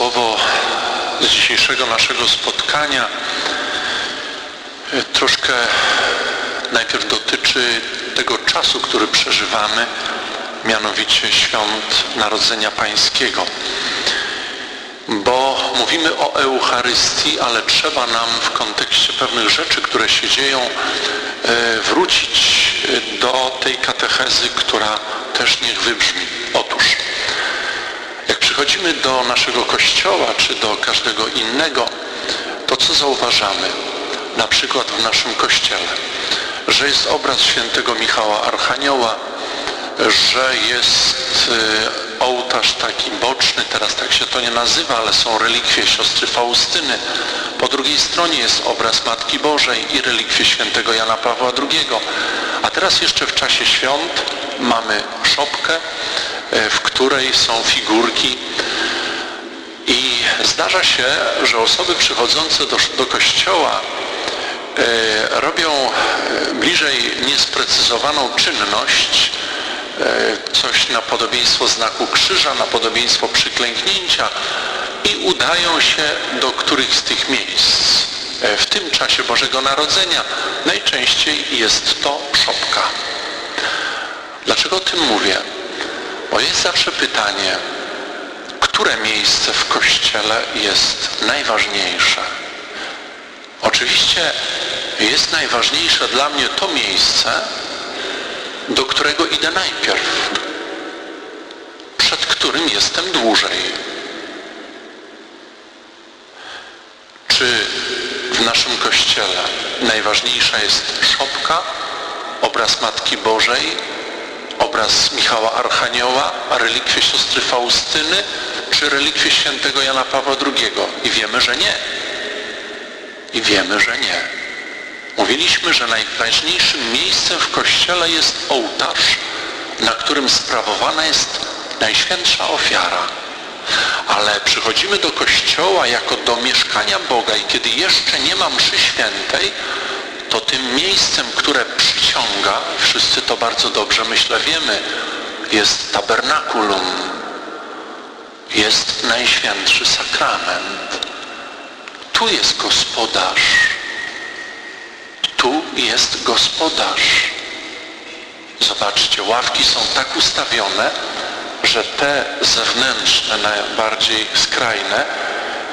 Słowo z dzisiejszego naszego spotkania e, troszkę najpierw dotyczy tego czasu, który przeżywamy, mianowicie świąt Narodzenia Pańskiego. Bo mówimy o Eucharystii, ale trzeba nam w kontekście pewnych rzeczy, które się dzieją, e, wrócić do tej katechezy, która też niech wybrzmi. Przychodzimy do naszego kościoła, czy do każdego innego, to co zauważamy? Na przykład w naszym kościele, że jest obraz świętego Michała Archanioła, że jest y, ołtarz taki boczny, teraz tak się to nie nazywa, ale są relikwie siostry Faustyny. Po drugiej stronie jest obraz Matki Bożej i relikwie świętego Jana Pawła II. A teraz jeszcze w czasie świąt mamy szopkę, w której są figurki i zdarza się, że osoby przychodzące do, do kościoła y, robią bliżej niesprecyzowaną czynność, coś na podobieństwo znaku krzyża, na podobieństwo przyklęknięcia i udają się do których z tych miejsc. W tym czasie Bożego Narodzenia najczęściej jest to szopka. Dlaczego o tym mówię? Bo jest zawsze pytanie, które miejsce w Kościele jest najważniejsze? Oczywiście jest najważniejsze dla mnie to miejsce, do którego idę najpierw, przed którym jestem dłużej. Czy w naszym Kościele najważniejsza jest szopka, obraz Matki Bożej, obraz Michała Archanioła, relikwie siostry Faustyny, czy relikwie świętego Jana Pawła II? I wiemy, że nie. I wiemy, że nie. Mówiliśmy, że najważniejszym miejscem w Kościele jest ołtarz, na którym sprawowana jest najświętsza ofiara. Ale przychodzimy do Kościoła jako do mieszkania Boga i kiedy jeszcze nie ma mszy świętej, to tym miejscem, które przyciąga, wszyscy to bardzo dobrze myślę wiemy, jest tabernakulum, jest najświętszy sakrament. Tu jest gospodarz. Tu jest gospodarz. Zobaczcie, ławki są tak ustawione, że te zewnętrzne, najbardziej skrajne,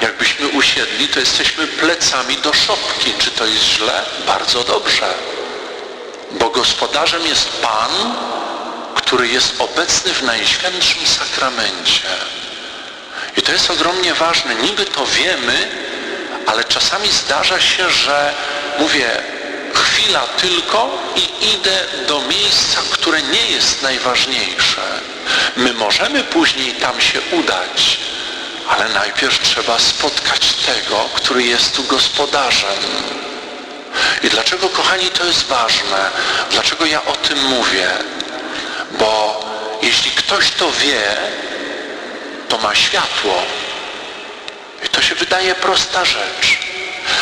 jakbyśmy usiedli, to jesteśmy plecami do szopki. Czy to jest źle? Bardzo dobrze. Bo gospodarzem jest Pan, który jest obecny w Najświętszym Sakramencie. I to jest ogromnie ważne. Niby to wiemy, ale czasami zdarza się, że mówię, chwila tylko i idę do miejsca, które nie jest najważniejsze. My możemy później tam się udać, ale najpierw trzeba spotkać tego, który jest tu gospodarzem. I dlaczego, kochani, to jest ważne? Dlaczego ja o tym mówię? Bo jeśli ktoś to wie, to ma światło. I to się wydaje prosta rzecz.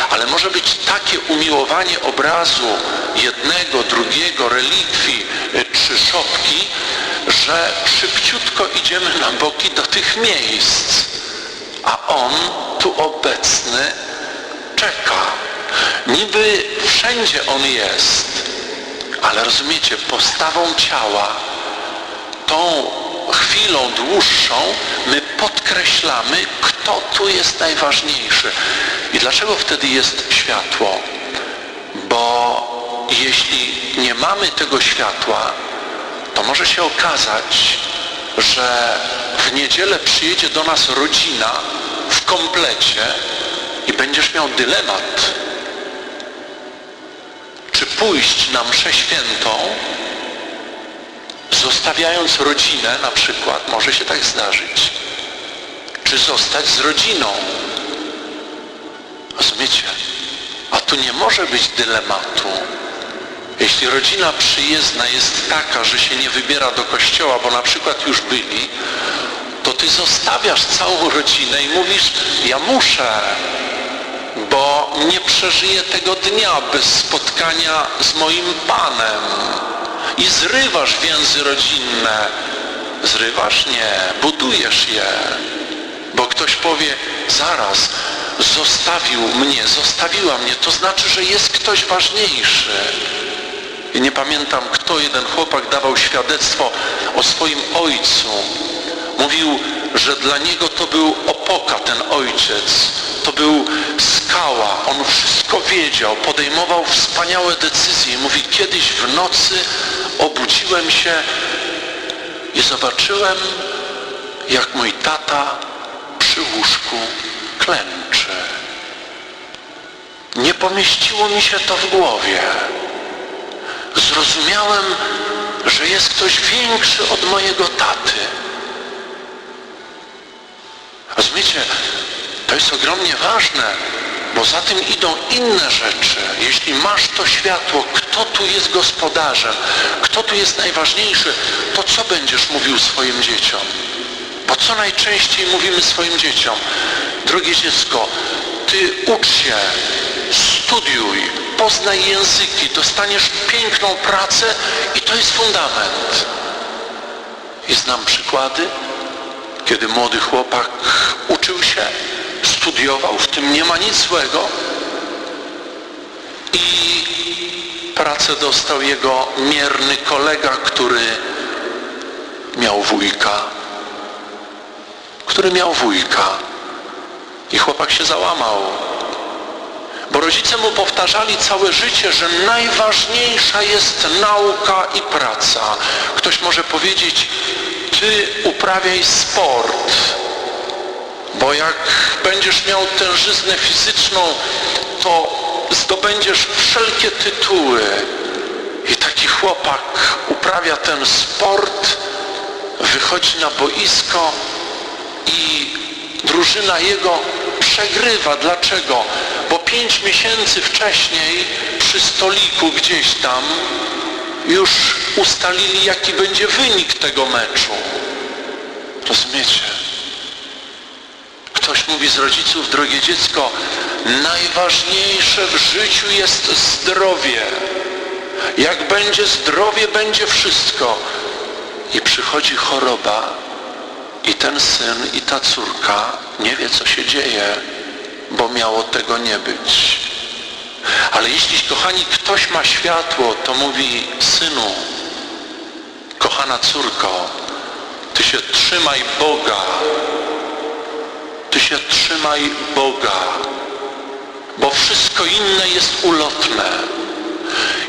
Ale może być takie umiłowanie obrazu jednego, drugiego, relikwii czy szopki, że szybciutko idziemy na boki do tych miejsc. A On tu obecny czeka. Niby wszędzie On jest, ale rozumiecie, postawą ciała, tą chwilą dłuższą my podkreślamy, kto tu jest najważniejszy. I dlaczego wtedy jest światło? Bo jeśli nie mamy tego światła, to może się okazać, że w niedzielę przyjedzie do nas rodzina w komplecie i będziesz miał dylemat, pójść na mszę świętą, zostawiając rodzinę na przykład, może się tak zdarzyć, czy zostać z rodziną. Rozumiecie? A tu nie może być dylematu. Jeśli rodzina przyjezdna jest taka, że się nie wybiera do kościoła, bo na przykład już byli, to ty zostawiasz całą rodzinę i mówisz, ja muszę, nie przeżyję tego dnia bez spotkania z moim Panem. I zrywasz więzy rodzinne. Zrywasz? Nie. Budujesz je. Bo ktoś powie, zaraz, zostawił mnie, zostawiła mnie, to znaczy, że jest ktoś ważniejszy. I nie pamiętam, kto jeden chłopak dawał świadectwo o swoim ojcu. Mówił, że dla niego to był opoka, ten ojciec. To był skała. On wszystko wiedział, podejmował wspaniałe decyzje. Mówi, kiedyś w nocy obudziłem się i zobaczyłem, jak mój tata przy łóżku klęczy. Nie pomieściło mi się to w głowie. Zrozumiałem, że jest ktoś większy od mojego taty. Rozumiecie? To jest ogromnie ważne, bo za tym idą inne rzeczy. Jeśli masz to światło, kto tu jest gospodarzem, kto tu jest najważniejszy, to co będziesz mówił swoim dzieciom? Bo co najczęściej mówimy swoim dzieciom? Drogie dziecko, ty ucz się, studiuj, poznaj języki, dostaniesz piękną pracę i to jest fundament. I znam przykłady, kiedy młody chłopak uczył się, studiował, w tym nie ma nic złego. I pracę dostał jego mierny kolega, który miał wujka, który miał wujka. I chłopak się załamał, bo rodzice mu powtarzali całe życie, że najważniejsza jest nauka i praca. Ktoś może powiedzieć, ty uprawiaj sport, bo jak będziesz miał tężyznę fizyczną, to zdobędziesz wszelkie tytuły. I taki chłopak uprawia ten sport, wychodzi na boisko i drużyna jego przegrywa. Dlaczego? Bo pięć miesięcy wcześniej przy stoliku gdzieś tam już ustalili, jaki będzie wynik tego meczu. Rozumiecie? Ktoś mówi z rodziców, drogie dziecko, najważniejsze w życiu jest zdrowie. Jak będzie zdrowie, będzie wszystko. I przychodzi choroba i ten syn i ta córka nie wie, co się dzieje, bo miało tego nie być. Ale jeśli, kochani, ktoś ma światło, to mówi, synu, kochana córko, ty się trzymaj Boga. Ty się trzymaj Boga. Bo wszystko inne jest ulotne.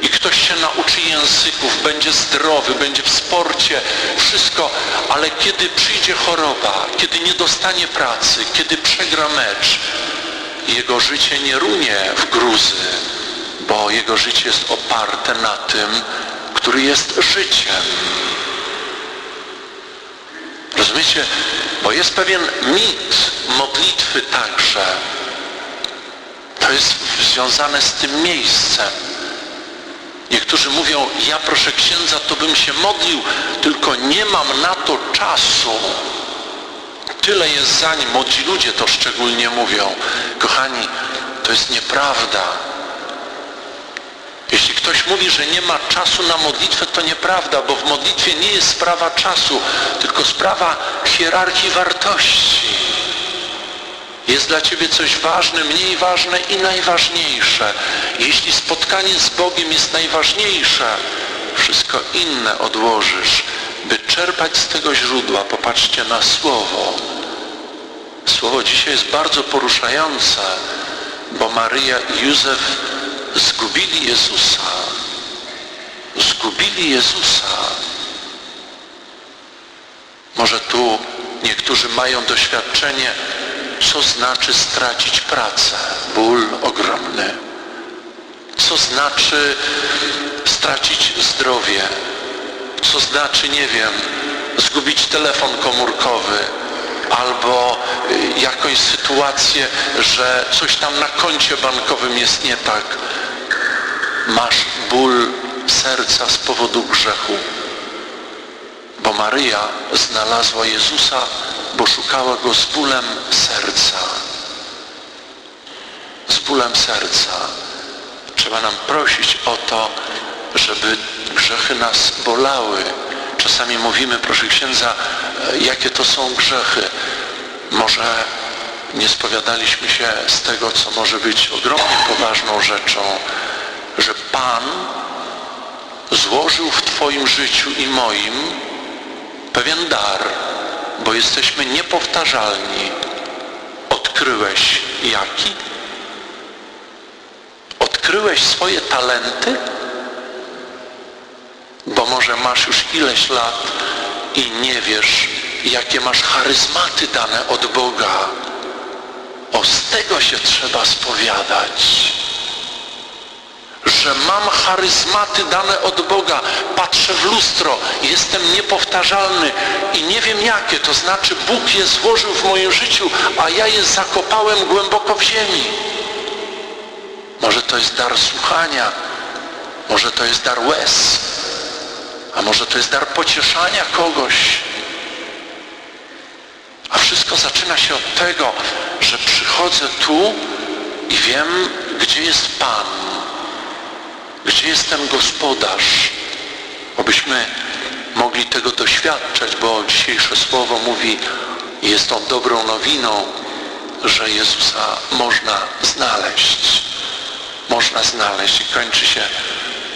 I ktoś się nauczy języków, będzie zdrowy, będzie w sporcie, wszystko, ale kiedy przyjdzie choroba, kiedy nie dostanie pracy, kiedy przegra mecz, jego życie nie runie w gruzy, bo jego życie jest oparte na tym, który jest życiem. Rozumiecie? Bo jest pewien mit modlitwy także. To jest związane z tym miejscem. Niektórzy mówią, ja proszę księdza, to bym się modlił, tylko nie mam na to czasu. Tyle jest za nim, młodzi ludzie to szczególnie mówią. Kochani, to jest nieprawda. Jeśli ktoś mówi, że nie ma czasu na modlitwę, to nieprawda, bo w modlitwie nie jest sprawa czasu, tylko sprawa hierarchii wartości. Jest dla Ciebie coś ważne, mniej ważne i najważniejsze. Jeśli spotkanie z Bogiem jest najważniejsze, wszystko inne odłożysz, by czerpać z tego źródła. Popatrzcie na Słowo. Słowo dzisiaj jest bardzo poruszające, bo Maryja i Józef zgubili Jezusa. Zgubili Jezusa. Może tu niektórzy mają doświadczenie, co znaczy stracić pracę. Ból ogromny. Co znaczy stracić zdrowie. Co znaczy, nie wiem, zgubić telefon komórkowy albo y, jakąś sytuację, że coś tam na koncie bankowym jest nie tak. Masz ból serca z powodu grzechu. Bo Maryja znalazła Jezusa, bo szukała Go z bólem serca. Z bólem serca. Trzeba nam prosić o to, żeby grzechy nas bolały. Czasami mówimy, proszę księdza, e, jakie to są grzechy. Może nie spowiadaliśmy się z tego, co może być ogromnie poważną rzeczą, że Pan złożył w Twoim życiu i moim pewien dar, bo jesteśmy niepowtarzalni. Odkryłeś jaki? Odkryłeś swoje talenty? Bo może masz już ileś lat i nie wiesz, jakie masz charyzmaty dane od Boga. O, z tego się trzeba spowiadać. Że mam charyzmaty dane od Boga. Patrzę w lustro, jestem niepowtarzalny i nie wiem jakie. To znaczy Bóg je złożył w moim życiu, a ja je zakopałem głęboko w ziemi. Może to jest dar słuchania, może to jest dar łez, a może to jest dar pocieszania kogoś. A wszystko zaczyna się od tego, że przychodzę tu i wiem, gdzie jest Pan, gdzie jest ten gospodarz. Obyśmy mogli tego doświadczać, bo dzisiejsze słowo mówi, jest on dobrą nowiną, że Jezusa można znaleźć. Można znaleźć i kończy się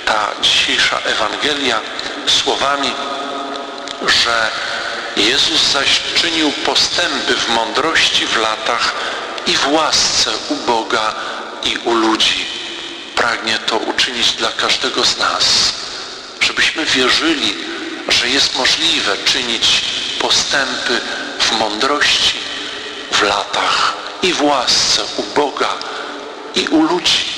ta dzisiejsza Ewangelia słowami, że Jezus zaś czynił postępy w mądrości w latach i w łasce u Boga i u ludzi. Pragnie to uczynić dla każdego z nas, żebyśmy wierzyli, że jest możliwe czynić postępy w mądrości w latach i w łasce u Boga i u ludzi.